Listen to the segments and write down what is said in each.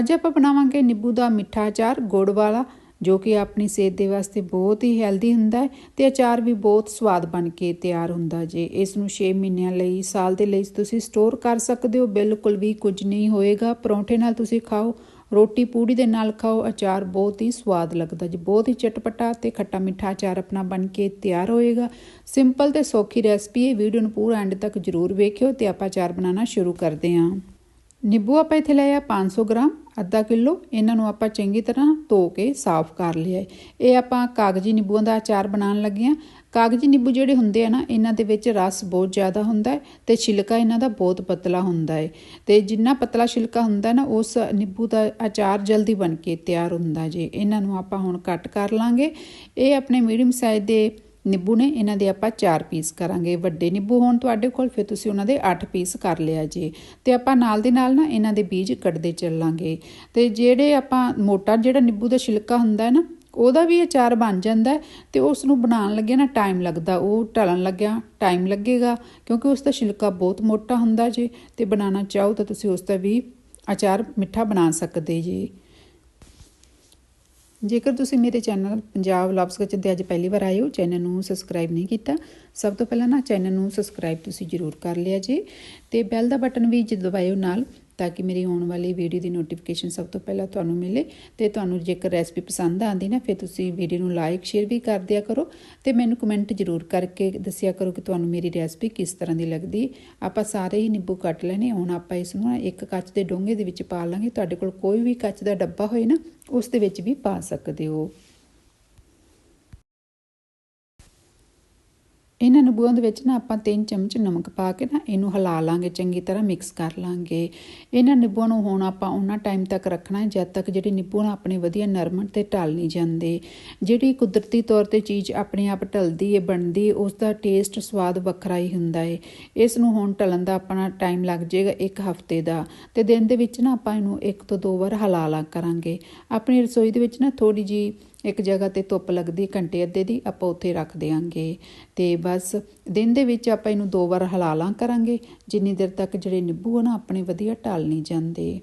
ਅੱਜ ਆਪਾਂ ਬਣਾਵਾਂਗੇ ਨਿੰਬੂ ਦਾ ਮਿੱਠਾ ਅਚਾਰ ਗੁੜ ਵਾਲਾ, ਜੋ ਕਿ ਆਪਣੀ ਸਿਹਤ ਦੇ ਵਾਸਤੇ ਬਹੁਤ ਹੀ ਹੈਲਦੀ ਹੁੰਦਾ ਹੈ ਤੇ ਅਚਾਰ ਵੀ ਬਹੁਤ ਸਵਾਦ ਬਣ ਕੇ ਤਿਆਰ ਹੁੰਦਾ ਜੇ। ਇਸ ਨੂੰ 6 ਮਹੀਨਿਆਂ ਲਈ, ਸਾਲ ਦੇ ਲਈ ਤੁਸੀਂ ਸਟੋਰ ਕਰ ਸਕਦੇ ਹੋ। ਬਿਲਕੁਲ ਵੀ ਕੁਝ ਨਹੀਂ ਹੋਏਗਾ। ਪਰੌਂਠੇ ਨਾਲ ਤੁਸੀਂ ਖਾਓ, ਰੋਟੀ ਪੂੜੀ ਦੇ ਨਾਲ ਖਾਓ, ਅਚਾਰ ਬਹੁਤ ਹੀ ਸਵਾਦ ਲੱਗਦਾ ਜੀ। ਬਹੁਤ ਹੀ ਚਟਪਟਾ ਤੇ ਖੱਟਾ ਮਿੱਠਾ ਅਚਾਰ ਆਪਣਾ ਬਣ ਕੇ ਤਿਆਰ ਹੋਏਗਾ। ਸਿੰਪਲ ਤੇ ਸੌਖੀ ਰੈਸਪੀ ਹੈ ਵੀਡੀਓ ਨੂੰ ਪੂਰਾ ਐਂਡ ਤੱਕ ਜਰੂਰ ਵੇਖਿਓ ਤੇ ਆਪਾਂ ਅਚਾਰ ਬਣਾਉਣਾ ਸ਼ੁਰੂ ਕਰਦੇ ਹਾਂ। ਨਿੰਬੂ ਆਪਾਂ ਇੱਥੇ ਲਿਆ 500 ਗ੍ਰਾਮ, ਅੱਧਾ ਕਿਲੋ। ਇਹਨਾਂ ਨੂੰ ਆਪਾਂ ਚੰਗੀ ਤਰ੍ਹਾਂ ਧੋ ਕੇ ਸਾਫ਼ ਕਰ ਲਿਆ ਇਹ ਆਪਾਂ ਕਾਗਜੀ ਨਿੰਬੂਆਂ ਦਾ ਅਚਾਰ ਬਣਾਉਣ ਲੱਗੇ ਆ ਕਾਗਜੀ ਨਿੰਬੂ ਜਿਹੜੇ ਹੁੰਦੇ ਆ ਨਾ, ਇਹਨਾਂ ਦੇ ਵਿੱਚ ਰਸ ਬਹੁਤ ਜ਼ਿਆਦਾ ਹੁੰਦਾ ਹੈ ਤੇ ਛਿਲਕਾ ਇਹਨਾਂ ਦਾ ਬਹੁਤ ਪਤਲਾ ਹੁੰਦਾ ਹੈ। ਤੇ ਜਿੰਨਾ ਪਤਲਾ ਛਿਲਕਾ ਹੁੰਦਾ ਨਾ, ਉਸ ਨਿੰਬੂ ਦਾ ਅਚਾਰ ਜਲਦੀ ਬਣ ਕੇ ਤਿਆਰ ਹੁੰਦਾ ਜੇ। ਇਹਨਾਂ ਨੂੰ ਆਪਾਂ ਹੁਣ ਕੱਟ ਕਰ ਲਾਂਗੇ। ਇਹ ਆਪਣੇ ਮੀਡੀਅਮ ਸਾਈਜ਼ ਦੇ ਨਿੰਬੂ ਨੇ ਇਹਨਾਂ ਦੇ ਆਪਾਂ 4 ਪੀਸ ਕਰਾਂਗੇ। ਵੱਡੇ ਨਿੰਬੂ ਹੋਣ ਤੁਹਾਡੇ ਕੋਲ, ਫਿਰ ਤੁਸੀਂ ਉਹਨਾਂ ਦੇ 8 ਪੀਸ ਕਰ ਲਿਆ ਜੀ। ਤੇ ਆਪਾਂ ਨਾਲ ਦੇ ਨਾਲ ਨਾ ਇਹਨਾਂ ਦੇ ਬੀਜ ਕੱਢਦੇ ਚੱਲਾਂਗੇ। ਤੇ ਜਿਹੜੇ ਆਪਾਂ ਮੋਟਾ ਜਿਹੜਾ ਨਿੰਬੂ ਦਾ ਛਿਲਕਾ ਹੁੰਦਾ ਹੈ ਨਾ, ਉਹਦਾ ਵੀ ਅਚਾਰ ਬਣ ਜਾਂਦਾ ਤੇ ਉਸ ਨੂੰ ਬਣਾਉਣ ਲੱਗਿਆ ਨਾ ਟਾਈਮ ਲੱਗਦਾ। ਉਹ ਢਲਣ ਲੱਗਿਆ, ਟਾਈਮ ਲੱਗੇਗਾ, ਕਿਉਂਕਿ ਉਸ ਦਾ ਛਿਲਕਾ ਬਹੁਤ ਮੋਟਾ ਹੁੰਦਾ ਜੀ। ਤੇ ਬਣਾਉਣਾ ਚਾਹੋ ਤਾਂ ਤੁਸੀਂ ਉਸ ਦਾ ਵੀ ਅਚਾਰ ਮਿੱਠਾ ਬਣਾ ਸਕਦੇ ਜੀ। ਜੇਕਰ ਤੁਸੀਂ ਮੇਰੇ ਚੈਨਲ ਪੰਜਾਬ ਲਵਸ ਕਿਚਨ ਦੇ ਅੱਜ ਪਹਿਲੀ ਵਾਰ ਆਏ ਹੋ, ਚੈਨਲ ਨੂੰ ਸਬਸਕ੍ਰਾਈਬ ਨਹੀਂ ਕੀਤਾ, ਸਭ ਤੋਂ ਪਹਿਲਾਂ ਨਾ ਚੈਨਲ ਨੂੰ ਸਬਸਕ੍ਰਾਈਬ ਤੁਸੀਂ ਜ਼ਰੂਰ ਕਰ ਲਿਆ ਜੀ ਤੇ ਬੈਲ ਦਾ ਬਟਨ ਵੀ ਦਬਾਇਓ ਨਾਲ ਤਾਂ ਕਿ ਮੇਰੀ ਆਉਣ ਵਾਲੀ ਵੀਡੀਓ ਦੀ ਨੋਟੀਫਿਕੇਸ਼ਨ ਸਭ ਤੋਂ ਪਹਿਲਾਂ ਤੁਹਾਨੂੰ ਮਿਲੇ ਤੇ ਤੁਹਾਨੂੰ ਜੇਕਰ ਰੈਸਪੀ ਪਸੰਦ ਆਂਦੀ ਨਾ, ਫਿਰ ਤੁਸੀਂ ਵੀਡੀਓ ਨੂੰ ਲਾਈਕ ਸ਼ੇਅਰ ਵੀ ਕਰ ਦਿਆ ਕਰੋ ਤੇ ਮੈਨੂੰ ਕਮੈਂਟ ਜ਼ਰੂਰ ਕਰਕੇ ਦੱਸਿਆ ਕਰੋ ਕਿ ਤੁਹਾਨੂੰ ਮੇਰੀ ਰੈਸਪੀ ਕਿਸ ਤਰ੍ਹਾਂ ਦੀ ਲੱਗਦੀ ਆਪਾਂ ਸਾਰੇ ਹੀ ਨਿੰਬੂ ਕੱਟ ਲੈਣੇ, ਹੁਣ ਆਪਾਂ ਇਸ ਨੂੰ ਇੱਕ ਕੱਚ ਦੇ ਡੋਂਗੇ ਦੇ ਵਿੱਚ ਪਾ ਲਾਂਗੇ। ਤੁਹਾਡੇ ਕੋਲ ਕੋਈ ਵੀ ਕੱਚ ਦਾ ਡੱਬਾ ਹੋਏ ਨਾ, ਉਸ ਦੇ ਵਿੱਚ ਵੀ ਪਾ ਸਕਦੇ ਹੋ। ਇਹਨਾਂ ਨਿੰਬੂਆਂ ਦੇ ਵਿੱਚ ਨਾ ਆਪਾਂ 3 ਚਮਚ ਨਮਕ ਪਾ ਕੇ ਨਾ ਇਹਨੂੰ ਹਿਲਾ ਲਾਂਗੇ, ਚੰਗੀ ਤਰ੍ਹਾਂ ਮਿਕਸ ਕਰ ਲਾਂਗੇ। ਇਹਨਾਂ ਨਿੰਬੂਆਂ ਨੂੰ ਹੁਣ ਆਪਾਂ ਉਹਨਾਂ ਟਾਈਮ ਤੱਕ ਰੱਖਣਾ ਹੈ ਜਦ ਤੱਕ ਜਿਹੜੇ ਨਿੰਬੂ ਨਾ ਆਪਣੇ ਵਧੀਆ ਨਰਮ ਤੇ ਢਲ ਨਹੀਂ ਜਾਂਦੇ। ਜਿਹੜੀ ਕੁਦਰਤੀ ਤੌਰ ਤੇ ਚੀਜ਼ ਆਪਣੇ ਆਪ ਢਲਦੀ ਹੈ ਬਣਦੀ ਉਸ ਦਾ ਟੇਸਟ ਸਵਾਦ ਵੱਖਰਾ ਹੀ ਹੁੰਦਾ ਹੈ ਇਸ ਨੂੰ ਹੁਣ ਢਲਣ ਦਾ ਆਪਣਾ ਟਾਈਮ ਲੱਗ ਜਾਏਗਾ ਇੱਕ ਹਫ਼ਤੇ ਦਾ। ਤੇ ਦਿਨ ਦੇ ਵਿੱਚ ਨਾ ਆਪਾਂ ਇਹਨੂੰ ਇੱਕ ਤੋਂ ਦੋ ਵਾਰ ਹਿਲਾ ਲਾ ਕਰਾਂਗੇ। ਆਪਣੀ ਰਸੋਈ ਦੇ ਵਿੱਚ ਨਾ ਥੋੜੀ ਜੀ ਇੱਕ ਜਗ੍ਹਾ ਤੇ ਧੁੱਪ ਲੱਗਦੀ, ਘੰਟੇ ਅੱਧੇ ਦੀ ਆਪਾਂ ਉੱਥੇ ਰੱਖ ਦੇਾਂਗੇ ਤੇ ਬਸ ਦਿਨ ਦੇ ਵਿੱਚ ਆਪਾਂ ਇਹਨੂੰ ਦੋ ਵਾਰ ਹਿਲਾ ਲਾਂ ਕਰਾਂਗੇ। ਜਿੰਨੀ ਦੇਰ ਤੱਕ ਜਿਹੜੇ ਨਿੰਬੂ ਆ ਨਾ, ਆਪਣੇ ਵਧੀਆ ਢਲ ਨਹੀਂ ਜਾਂਦੇ।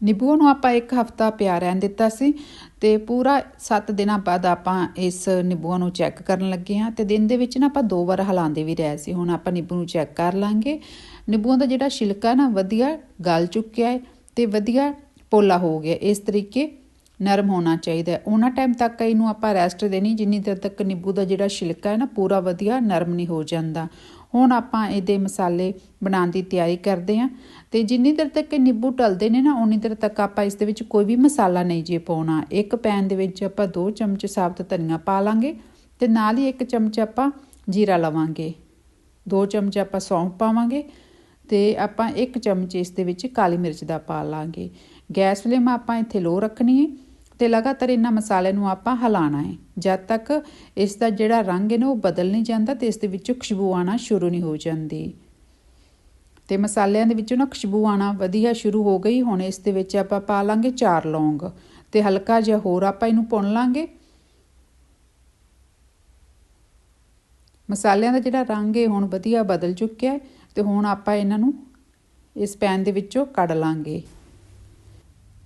ਨਿੰਬੂ ਨੂੰ ਆਪਾਂ ਇੱਕ ਹਫਤਾ ਪਿਆ ਰਹਿਣ ਦਿੱਤਾ ਸੀ ਤੇ ਪੂਰਾ 7 ਦਿਨਾਂ ਬਾਅਦ ਆਪਾਂ ਇਸ ਨਿੰਬੂਆਂ ਨੂੰ ਚੈੱਕ ਕਰਨ ਲੱਗੇ ਹਾਂ। ਤੇ ਦਿਨ ਦੇ ਵਿੱਚ ਨਾ ਆਪਾਂ ਦੋ ਵਾਰ ਹਲਾਉਂਦੇ ਵੀ ਰਹੇ ਸੀ। ਹੁਣ ਆਪਾਂ ਨਿੰਬੂ ਨੂੰ ਚੈੱਕ ਕਰ ਲਾਂਗੇ। ਨਿੰਬੂਆਂ ਦਾ ਜਿਹੜਾ ਛਿਲਕਾ ਨਾ, ਵਧੀਆ ਗਲ ਚੁੱਕਿਆ ਹੈ ਤੇ ਵਧੀਆ ਪੋਲਾ ਹੋ ਗਿਆ। ਇਸ ਤਰੀਕੇ ਨਰਮ ਹੋਣਾ ਚਾਹੀਦਾ ਉਹਨਾਂ ਟਾਈਮ ਤੱਕ ਇਹਨੂੰ ਆਪਾਂ ਰੈਸਟ ਦੇਣੀ, ਜਿੰਨੀ ਦੇਰ ਤੱਕ ਨਿੰਬੂ ਦਾ ਜਿਹੜਾ ਛਿਲਕਾ ਹੈ ਨਾ, ਪੂਰਾ ਵਧੀਆ ਨਰਮ ਨਹੀਂ ਹੋ ਜਾਂਦਾ। ਹੁਣ ਆਪਾਂ ਇਹਦੇ ਮਸਾਲੇ ਬਣਾਉਣ ਦੀ ਤਿਆਰੀ ਕਰਦੇ ਆਂ ਤੇ ਜਿੰਨੀ ਦੇਰ ਤੱਕ ਨਿੰਬੂ ਟਲਦੇ ਨੇ ਨਾ ਉਨੀ ਦੇਰ ਤੱਕ ਆਪਾਂ ਇਸ ਦੇ ਵਿੱਚ ਕੋਈ ਵੀ ਮਸਾਲਾ ਨਹੀਂ ਜੇ ਪਾਉਣਾ। ਇੱਕ ਪੈਨ ਦੇ ਵਿੱਚ ਆਪਾਂ 2 ਚਮਚ ਸਾਬਤ ਧਨੀਆ ਪਾ ਲਾਂਗੇ ਤੇ ਨਾਲ ਹੀ ਇੱਕ ਚਮਚ ਆਪਾਂ ਜੀਰਾ ਲਵਾਂਗੇ। 2 ਚਮਚ ਆਪਾਂ ਸੌਂਫ ਪਾਵਾਂਗੇ ਤੇ ਆਪਾਂ ਇੱਕ ਚਮਚ ਇਸ ਦੇ ਵਿੱਚ ਕਾਲੀ ਮਿਰਚ ਦਾ ਪਾ ਲਾਂਗੇ। ਗੈਸ ਫਲੇਮ ਆਪਾਂ ਇੱਥੇ ਲੋ ਰੱਖਣੀ ਹੈ। ਤੇ ਲਗਾਤਾਰ ਇਹਨਾਂ ਮਸਾਲੇ ਨੂੰ ਆਪਾਂ ਹਿਲਾਣਾ ਹੈ। ਜਦ ਤੱਕ ਇਸ ਦਾ ਜਿਹੜਾ ਰੰਗ ਹੈ ਨਾ, ਉਹ ਬਦਲ ਨਹੀਂ ਜਾਂਦਾ ਤੇ ਇਸ ਦੇ ਵਿੱਚੋਂ ਖੁਸ਼ਬੂ ਆਣਾ ਸ਼ੁਰੂ ਨਹੀਂ ਹੋ ਜਾਂਦੀ। ਤੇ ਮਸਾਲਿਆਂ ਦੇ ਵਿੱਚੋਂ ਨਾ ਖੁਸ਼ਬੂ ਆਣਾ ਵਧੀਆ ਸ਼ੁਰੂ ਹੋ ਗਈ। ਹੁਣ ਇਸ ਦੇ ਵਿੱਚ ਆਪਾਂ ਪਾ ਲਾਂਗੇ ਚਾਰ ਲੌਂਗ ਤੇ ਹਲਕਾ ਜਿਹਾ ਹੋਰ ਆਪਾਂ ਇਹਨੂੰ ਪੁਣ ਲਾਂਗੇ। ਮਸਾਲਿਆਂ ਦਾ ਜਿਹੜਾ ਰੰਗ ਹੈ, ਹੁਣ ਵਧੀਆ ਬਦਲ ਚੁੱਕਿਆ ਹੈ ਤੇ ਹੁਣ ਆਪਾਂ ਇਹਨਾਂ ਨੂੰ ਇਸ ਪੈਨ ਦੇ ਵਿੱਚੋਂ ਕੱਢ ਲਾਂਗੇ।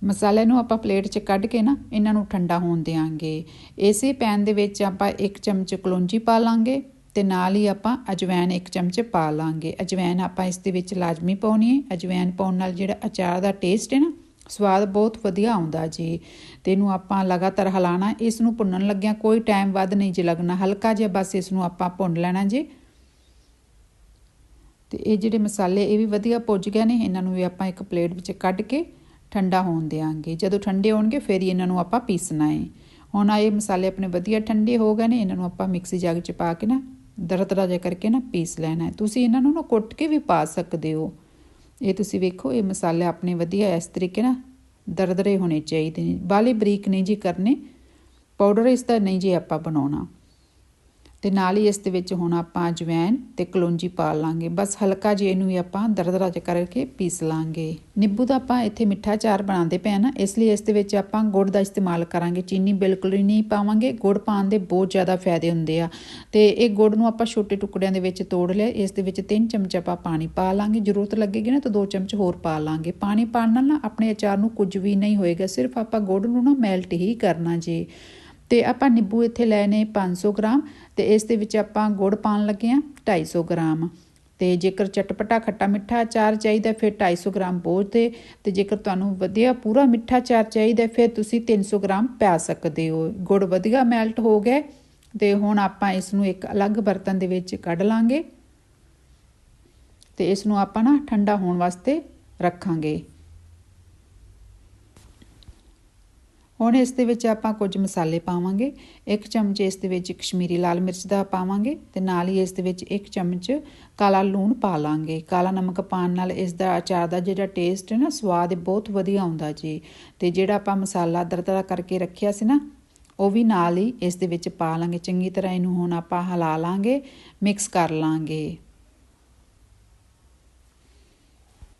ਮਸਾਲੇ ਨੂੰ ਆਪਾਂ ਪਲੇਟ 'ਚ ਕੱਢ ਕੇ ਨਾ, ਇਹਨਾਂ ਨੂੰ ਠੰਡਾ ਹੋਣ ਦੇਾਂਗੇ ਇਸੇ ਪੈਨ ਦੇ ਵਿੱਚ ਆਪਾਂ ਇੱਕ ਚਮਚ ਕਲੌਂਜੀ ਪਾ ਲਾਂਗੇ ਤੇ ਨਾਲ ਹੀ ਆਪਾਂ ਅਜਵਾਇਨ 1 ਚਮਚ ਪਾ ਲਾਂਗੇ। ਅਜਵਾਇਨ ਆਪਾਂ ਇਸ ਦੇ ਵਿੱਚ ਲਾਜ਼ਮੀ ਪਾਉਣੀ ਹੈ। ਅਜਵਾਇਨ ਪਾਉਣ ਨਾਲ ਜਿਹੜਾ ਅਚਾਰ ਦਾ ਟੇਸਟ ਹੈ ਨਾ, ਸਵਾਦ ਬਹੁਤ ਵਧੀਆ ਆਉਂਦਾ ਜੀ। ਤੇ ਇਹਨੂੰ ਆਪਾਂ ਲਗਾਤਾਰ ਹਿਲਾਣਾ ਇਸ ਨੂੰ ਭੁੰਨਣ ਲੱਗਿਆਂ ਕੋਈ ਟਾਈਮ ਵੱਧ ਨਹੀਂ ਜੀ ਲੱਗਣਾ। ਹਲਕਾ ਜਿਹਾ ਬਸ ਇਸ ਨੂੰ ਆਪਾਂ ਭੁੰਨ ਲੈਣਾ ਜੀ। ਤੇ ਇਹ ਜਿਹੜੇ ਮਸਾਲੇ, ਇਹ ਵੀ ਵਧੀਆ ਪੁੱਜ ਗਏ ਨੇ। ਇਹਨਾਂ ਨੂੰ ਵੀ ਆਪਾਂ ਇੱਕ ਪਲੇਟ ਵਿੱਚ ਕੱਢ ਕੇ ਠੰਡਾ ਹੋਣ ਦੇਾਂਗੇ ਜਦੋਂ ਠੰਡੇ ਹੋਣਗੇ, ਫਿਰ ਇਹਨਾਂ ਨੂੰ ਆਪਾਂ ਪੀਸਣਾ ਹੈ ਹੁਣ ਆ ਇਹ ਮਸਾਲੇ ਆਪਣੇ ਵਧੀਆ ਠੰਡੇ ਹੋ ਗਏ ਨੇ, ਇਹਨਾਂ ਨੂੰ ਆਪਾਂ ਮਿਕਸੀ ਜੱਗ 'ਚ ਪਾ ਕੇ ਨਾ ਦਰਦਰਾ ਜਿਹਾ ਕਰਕੇ ਨਾ ਪੀਸ ਲੈਣਾ ਹੈ ਤੁਸੀਂ ਇਹਨਾਂ ਨੂੰ ਨਾ ਕੁੱਟ ਕੇ ਵੀ ਪਾ ਸਕਦੇ ਹੋ। ਇਹ ਤੁਸੀਂ ਵੇਖੋ, ਇਹ ਮਸਾਲੇ ਆਪਣੇ ਵਧੀਆ ਇਸ ਤਰੀਕੇ ਨਾਲ ਦਰਦਰੇ ਹੋਣੇ ਚਾਹੀਦੇ ਨੇ। ਬਾਲੇ ਬਰੀਕ ਨਹੀਂ ਜੀ ਕਰਨੇ, ਪਾਊਡਰ ਇਸ ਦਾ ਨਹੀਂ ਜੀ ਆਪਾਂ ਬਣਾਉਣਾ। ਤੇ ਨਾਲ ਹੀ ਇਸ ਦੇ ਵਿੱਚ ਹੁਣ ਆਪਾਂ ਅਜਵੈਨ ਤੇ ਕਲੌਂਜੀ ਪਾ ਲਾਂਗੇ। ਬਸ ਹਲਕਾ ਜਿਹਾ ਇਹਨੂੰ ਵੀ ਆਪਾਂ ਦਰਦਰਾ ਜਿਹਾ ਕਰਕੇ ਪੀਸ ਲਾਂਗੇ। ਨਿੰਬੂ ਦਾ ਆਪਾਂ ਇੱਥੇ ਮਿੱਠਾ ਚਾਰ ਬਣਾਉਂਦੇ ਪਏ ਨਾ, ਇਸ ਲਈ ਇਸ ਦੇ ਵਿੱਚ ਆਪਾਂ ਗੁੜ ਦਾ ਇਸਤੇਮਾਲ ਕਰਾਂਗੇ। ਚੀਨੀ ਬਿਲਕੁਲ ਹੀ ਨਹੀਂ ਪਾਵਾਂਗੇ। ਗੁੜ ਪਾਉਣ ਦੇ ਬਹੁਤ ਜ਼ਿਆਦਾ ਫਾਇਦੇ ਹੁੰਦੇ ਆ। ਤੇ ਇਹ ਗੁੜ ਨੂੰ ਆਪਾਂ ਛੋਟੇ ਟੁਕੜਿਆਂ ਦੇ ਵਿੱਚ ਤੋੜ ਲਿਆ। ਇਸ ਦੇ ਵਿੱਚ 3 ਚਮਚ ਆਪਾਂ ਪਾਣੀ ਪਾ ਲਾਂਗੇ। ਜ਼ਰੂਰਤ ਲੱਗੇਗੀ ਨਾ ਤਾਂ 2 ਚਮਚ ਹੋਰ ਪਾ ਲਾਂਗੇ। ਪਾਣੀ ਪਾਣ ਨਾਲ ਨਾ ਆਪਣੇ ਅਚਾਰ ਨੂੰ ਕੁਝ ਵੀ ਨਹੀਂ ਹੋਏਗਾ। ਸਿਰਫ ਆਪਾਂ ਗੁੜ ਨੂੰ ਨਾ ਮੈਲਟ ਹੀ ਕਰਨਾ ਜੀ। ਤੇ ਆਪਾਂ ਨਿੰਬੂ ਇੱਥੇ ਲਏ ਨੇ 500 ਗ੍ਰਾਮ ਤੇ ਇਸ ਦੇ ਵਿੱਚ ਆਪਾਂ ਗੁੜ ਪਾਣ ਲੱਗੇ ਆ 250 ਗ੍ਰਾਮ। ਤੇ ਜੇਕਰ ਚਟਪਟਾ ਖੱਟਾ ਮਿੱਠਾ ਅਚਾਰ ਚਾਹੀਦਾ ਫਿਰ 250 ਗ੍ਰਾਮ ਬੋਝ ਤੇ ਤੇ ਜੇਕਰ ਤੁਹਾਨੂੰ ਵਧੀਆ ਪੂਰਾ ਮਿੱਠਾ ਅਚਾਰ ਚਾਹੀਦਾ ਫਿਰ ਤੁਸੀਂ 300 ਗ੍ਰਾਮ ਪਾ ਸਕਦੇ ਹੋ। ਗੁੜ ਵਧੀਆ ਮੈਲਟ ਹੋ ਗਿਆ ਤੇ ਹੁਣ ਆਪਾਂ ਇਸ ਨੂੰ ਇੱਕ ਅਲੱਗ ਬਰਤਨ ਦੇ ਵਿੱਚ ਕੱਢ ਲਾਂਗੇ ਤੇ ਇਸ ਨੂੰ ਆਪਾਂ ਨਾ ਠੰਡਾ ਹੋਣ ਵਾਸਤੇ ਰੱਖਾਂਗੇ। ਹੁਣ ਇਸ ਦੇ ਵਿੱਚ ਆਪਾਂ ਕੁਝ ਮਸਾਲੇ ਪਾਵਾਂਗੇ। ਇੱਕ ਚਮਚ ਇਸ ਦੇ ਵਿੱਚ ਕਸ਼ਮੀਰੀ ਲਾਲ ਮਿਰਚ ਦਾ ਪਾਵਾਂਗੇ ਤੇ ਨਾਲ ਹੀ ਇਸ ਦੇ ਵਿੱਚ ਇੱਕ ਚਮਚ ਕਾਲਾ ਲੂਣ ਪਾ ਲਾਂਗੇ। ਕਾਲਾ ਨਮਕ ਪਾਣ ਨਾਲ ਇਸ ਦਾ ਅਚਾਰ ਦਾ ਜਿਹੜਾ ਟੇਸਟ ਹੈ ਨਾ, ਸਵਾਦ ਬਹੁਤ ਵਧੀਆ ਆਉਂਦਾ ਜੀ। ਤੇ ਜਿਹੜਾ ਆਪਾਂ ਮਸਾਲਾ ਦਰਦਰਾ ਕਰਕੇ ਰੱਖਿਆ ਸੀ ਨਾ, ਉਹ ਵੀ ਨਾਲ ਹੀ ਇਸ ਦੇ ਵਿੱਚ ਪਾ ਲਾਂਗੇ। ਚੰਗੀ ਤਰ੍ਹਾਂ ਇਹਨੂੰ ਹੁਣ ਆਪਾਂ ਹਿਲਾ ਲਾਂਗੇ, ਮਿਕਸ ਕਰ ਲਾਂਗੇ।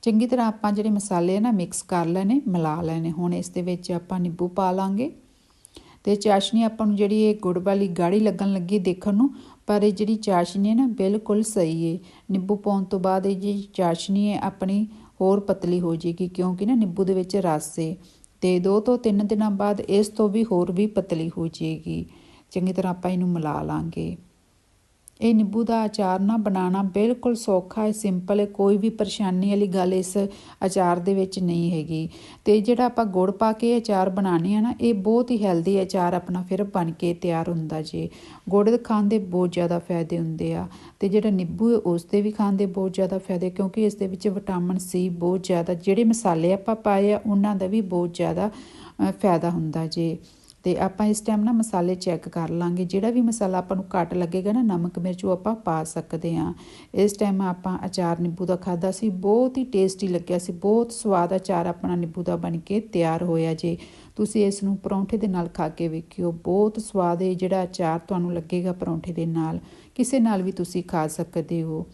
ਚੰਗੀ ਤਰ੍ਹਾਂ ਆਪਾਂ ਜਿਹੜੇ ਮਸਾਲੇ ਨਾ ਮਿਕਸ ਕਰ ਲੈਣੇ, ਮਿਲਾ ਲੈਣੇ। ਹੁਣ ਇਸ ਦੇ ਵਿੱਚ ਆਪਾਂ ਨਿੰਬੂ ਪਾ ਲਾਂਗੇ। ਤੇ ਚਾਸ਼ਨੀ ਆਪਾਂ ਨੂੰ ਜਿਹੜੀ ਇਹ ਗੁੜ ਵਾਲੀ ਗਾੜੀ ਲੱਗਣ ਲੱਗੀ ਦੇਖਣ ਨੂੰ, ਪਰ ਇਹ ਜਿਹੜੀ ਚਾਸ਼ਨੀ ਹੈ ਨਾ, ਬਿਲਕੁਲ ਸਹੀ ਹੈ ਨਿੰਬੂ ਪਾਉਣ ਤੋਂ ਬਾਅਦ ਇਹ ਜਿਹੜੀ ਚਾਸ਼ਨੀ ਹੈ, ਆਪਣੀ ਹੋਰ ਪਤਲੀ ਹੋ ਜਾਏਗੀ ਕਿਉਂਕਿ ਨਾ ਨਿੰਬੂ ਦੇ ਵਿੱਚ ਰਸ ਹੈ ਤੇ 2 ਤੋਂ 3 ਦਿਨਾਂ ਬਾਅਦ ਇਸ ਤੋਂ ਵੀ ਹੋਰ ਵੀ ਪਤਲੀ ਹੋ ਜਾਏਗੀ ਚੰਗੀ ਤਰ੍ਹਾਂ ਆਪਾਂ ਇਹਨੂੰ ਮਿਲਾ ਲਾਂਗੇ। ਇਹ ਨਿੰਬੂ ਦਾ ਅਚਾਰ ਨਾ ਬਣਾਉਣਾ ਬਿਲਕੁਲ ਸੌਖਾ ਹੈ ਸਿੰਪਲ ਹੈ, ਕੋਈ ਵੀ ਪਰੇਸ਼ਾਨੀ ਵਾਲੀ ਗੱਲ ਇਸ ਅਚਾਰ ਦੇ ਵਿੱਚ ਨਹੀਂ ਹੈਗੀ। ਤੇ ਜਿਹੜਾ ਆਪਾਂ ਗੁੜ ਪਾ ਕੇ ਅਚਾਰ ਬਣਾਉਣੇ ਆ ਨਾ, ਇਹ ਬਹੁਤ ਹੀ ਹੈਲਦੀ ਅਚਾਰ ਆਪਣਾ ਫਿਰ ਬਣ ਕੇ ਤਿਆਰ ਹੁੰਦਾ ਜੀ। ਗੁੜ ਖਾਣ ਦੇ ਬਹੁਤ ਜ਼ਿਆਦਾ ਫਾਇਦੇ ਹੁੰਦੇ ਆ ਤੇ ਜਿਹੜਾ ਨਿੰਬੂ ਹੈ, ਉਸ ਦੇ ਵੀ ਖਾਣ ਦੇ ਬਹੁਤ ਜ਼ਿਆਦਾ ਫਾਇਦੇ ਕਿਉਂਕਿ ਇਸ ਦੇ ਵਿੱਚ ਵਿਟਾਮਿਨ ਸੀ ਬਹੁਤ ਜ਼ਿਆਦਾ, ਜਿਹੜੇ ਮਸਾਲੇ ਆਪਾਂ ਪਾਏ ਆ, ਉਹਨਾਂ ਦਾ ਵੀ ਬਹੁਤ ਜ਼ਿਆਦਾ ਫਾਇਦਾ ਹੁੰਦਾ ਜੀ। ਤੇ ਆਪਾਂ ਇਸ ਟਾਈਮ ਨਾ ਮਸਾਲੇ ਚੈੱਕ ਕਰ ਲਾਂਗੇ। ਜਿਹੜਾ ਵੀ ਮਸਾਲਾ ਆਪਾਂ ਨੂੰ ਘੱਟ ਲੱਗੇਗਾ ਨਾ, ਨਮਕ, ਮਿਰਚ, ਉਹ ਆਪਾਂ ਪਾ ਸਕਦੇ ਆ ਇਸ ਟਾਈਮ ਆਪਾਂ ਅਚਾਰ ਨਿੰਬੂ ਦਾ ਖਾਦਾ ਸੀ, ਬਹੁਤ ਹੀ ਟੇਸਟੀ ਲੱਗਿਆ ਸੀ, ਬਹੁਤ ਸਵਾਦ ਅਚਾਰ ਆਪਣਾ ਨਿੰਬੂ ਦਾ ਬਣ ਕੇ ਤਿਆਰ ਹੋਇਆ ਜੇ। ਤੁਸੀਂ ਇਸ ਨੂੰ ਪਰੌਂਠੇ ਦੇ ਨਾਲ ਖਾ ਕੇ ਵੇਖਿਓ, ਬਹੁਤ ਸਵਾਦ ਹੈ ਜਿਹੜਾ ਅਚਾਰ ਤੁਹਾਨੂੰ ਲੱਗੇਗਾ ਪਰੌਂਠੇ ਦੇ ਨਾਲ, ਕਿਸੇ ਨਾਲ ਵੀ ਤੁਸੀਂ ਖਾ ਸਕਦੇ ਹੋ।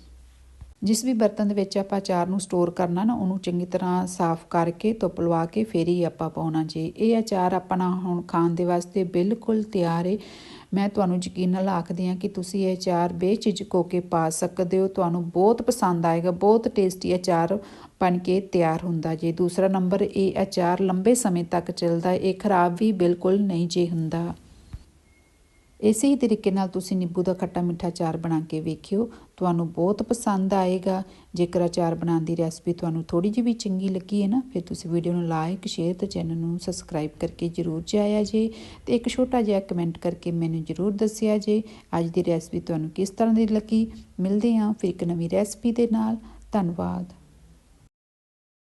ਜਿਸ ਵੀ ਬਰਤਨ ਦੇ ਵਿੱਚ ਆਪਾਂ ਅਚਾਰ ਨੂੰ ਸਟੋਰ ਕਰਨਾ ਨਾ, ਉਹਨੂੰ ਚੰਗੀ ਤਰ੍ਹਾਂ ਸਾਫ਼ ਕਰਕੇ ਧੁੱਪ ਲਵਾ ਕੇ ਫੇਰ ਹੀ ਆਪਾਂ ਪਾਉਣਾ ਜੀ। ਇਹ ਅਚਾਰ ਆਪਣਾ ਹੁਣ ਖਾਣ ਦੇ ਵਾਸਤੇ ਬਿਲਕੁਲ ਤਿਆਰ ਹੈ ਮੈਂ ਤੁਹਾਨੂੰ ਯਕੀਨ ਨਾਲ ਆਖਦੀ ਹਾਂ ਕਿ ਤੁਸੀਂ ਇਹ ਅਚਾਰ ਬੇਝਿਜਕ ਹੋ ਕੇ ਪਾ ਸਕਦੇ ਹੋ। ਤੁਹਾਨੂੰ ਬਹੁਤ ਪਸੰਦ ਆਏਗਾ, ਬਹੁਤ ਟੇਸਟੀ ਅਚਾਰ ਬਣ ਕੇ ਤਿਆਰ ਹੁੰਦਾ ਜੀ। ਦੂਸਰਾ ਨੰਬਰ, ਇਹ ਅਚਾਰ ਲੰਬੇ ਸਮੇਂ ਤੱਕ ਚੱਲਦਾ ਇਹ ਖਰਾਬ ਵੀ ਬਿਲਕੁਲ ਨਹੀਂ ਜੇ ਹੁੰਦਾ। ਇਸੇ ਹੀ ਤਰੀਕੇ ਨਾਲ ਤੁਸੀਂ ਨਿੰਬੂ ਦਾ ਖੱਟਾ ਮਿੱਠਾ ਚਾਰ ਬਣਾ ਕੇ ਵੇਖਿਓ। ਤੁਹਾਨੂੰ ਬਹੁਤ ਪਸੰਦ ਆਏਗਾ। ਜੇਕਰ ਅਚਾਰ ਬਣਾਉਣ ਦੀ ਰੈਸਪੀ ਤੁਹਾਨੂੰ ਥੋੜੀ ਜਿਹੀ ਵੀ ਚੰਗੀ ਲੱਗੀ ਹੈ ਨਾ, ਫਿਰ ਤੁਸੀਂ ਵੀਡੀਓ ਨੂੰ ਲਾਈਕ, ਸ਼ੇਅਰ ਤੇ ਚੈਨਲ ਨੂੰ ਸਬਸਕ੍ਰਾਈਬ ਕਰਕੇ ਜਰੂਰ ਜਾਇਆ ਜੇ ਤੇ ਇੱਕ ਛੋਟਾ ਜਿਹਾ ਕਮੈਂਟ ਕਰਕੇ ਮੈਨੂੰ ਜਰੂਰ ਦੱਸਿਆ ਜੇ ਅੱਜ ਦੀ ਰੈਸਪੀ ਤੁਹਾਨੂੰ ਕਿਸ ਤਰ੍ਹਾਂ ਦੀ ਲੱਗੀ। ਮਿਲਦੇ ਹਾਂ ਫਿਰ ਇੱਕ ਨਵੀਂ ਰੈਸਪੀ ਦੇ ਨਾਲ। ਧੰਨਵਾਦ।